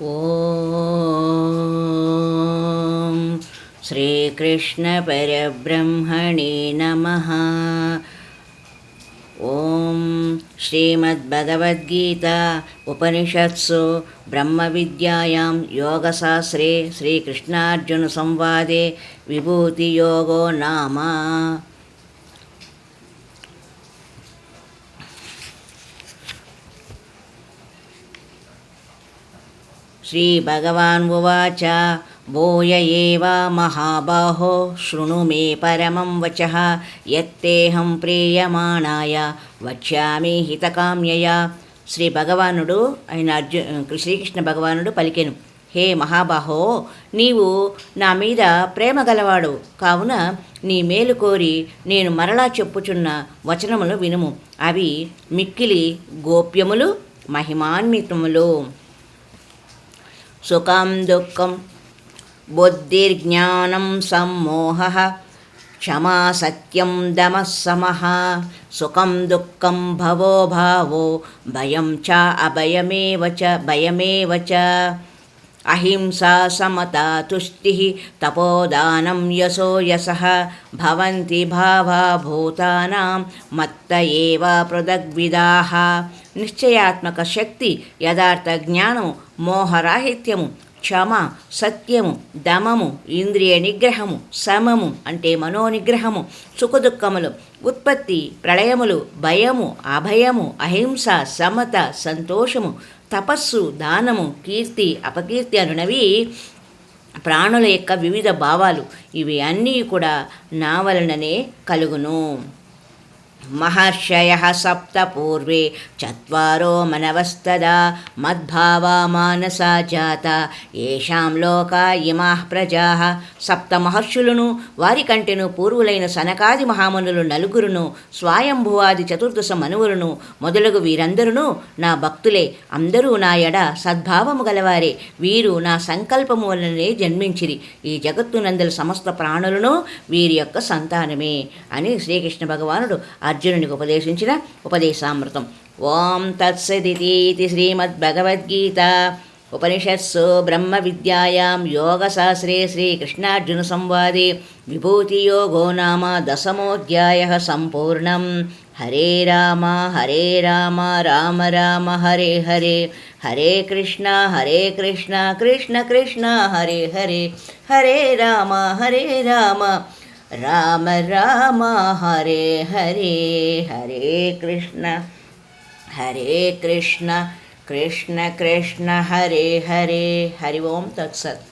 ॐ श्रीकृष्णपरब्रह्मणे नमः ॐ श्रीमद्भगवद्गीता उपनिषत्सु ब्रह्मविद्यायां योगशास्त्रे श्रीकृष्णार्जुनसंवादे विभूतियोगो नाम श्रीभगवान् उवाच भूय एव महाबाहो शृणु मे परमं वचः यत्तेऽहं ప్రియమాణాయ వక్ష్యామి హితకామ్యయ శ్రీ భగవానుడు ఆయన అర్జు శ్రీకృష్ణ భగవానుడు పలికెను హే మహాబాహో నీవు నా మీద ప్రేమ గలవాడు కావున నీ మేలు కోరి నేను మరలా చెప్పుచున్న వచనములు వినుము అవి మిక్కిలి గోప్యములు మహిమాన్వితములు సుఖం దుఃఖం. బుద్ధిర్జ్ఞానం సమ్మోహ. క్షమా సత్యం దమः సమः. సుఖం దుఃఖం భవో భావో. భయం చ అభయమేవ చ భయమేవ చ. అహింసా సమతా తుష్టి. తపోదానం యశో యశः. భవంతి భావా భూతానాం మత్త ఏవ పృథగ్విదాः. నిశ్చయాత్మక శక్తి యథార్థ జ్ఞానము మోహరాహిత్యము క్షమ సత్యము దమము ఇంద్రియ నిగ్రహము సమము అంటే మనోనిగ్రహము సుఖదుఖములు ఉత్పత్తి ప్రళయములు భయము అభయము అహింస సమత సంతోషము తపస్సు దానము కీర్తి అపకీర్తి అనునవి ప్రాణుల యొక్క వివిధ భావాలు. ఇవి అన్నీ కూడా నా వలననే కలుగును. మహర్షయ సప్త పూర్వే చత్వారో మనవస్తదా మద్భావా మానసా జాత ఏషాం లోకా ఇమా ప్రజా సప్త మహర్షులను వారి కంటెను పూర్వులైన సనకాది మహామునులు నలుగురును స్వయంభువాది చతుర్దశ మనువులను మొదలగు వీరందరూ నా భక్తులే అందరూ నా ఎడ సద్భావము గలవారే వీరు నా సంకల్పము జన్మించిరి. ఈ జగత్తునందల సమస్త ప్రాణులను వీరి యొక్క సంతానమే అని శ్రీకృష్ణ భగవానుడు అర్జునునికి ఉపదేశించిన ఉపదేశామృతం. ఓం తత్సదితీతి శ్రీమద్భగవద్గీత ఉపనిషత్సు బ్రహ్మ విద్యాయాం యోగశాస్త్రే శ్రీకృష్ణార్జున సంవాదే విభూతియోగో నామ దశమోధ్యాయ సంపూర్ణం. హరే రామ హరే రామ రామ రామ హరే హరే. హరే కృష్ణ హరే కృష్ణ కృష్ణ కృష్ణ హరే హరే. హరే రామ హరే రామ. రామ రామ హరే హరే హరే కృష్ణ హరే కృష్ణ కృష్ణ కృష్ణ హరే హరే హరి ఓం తత్సత్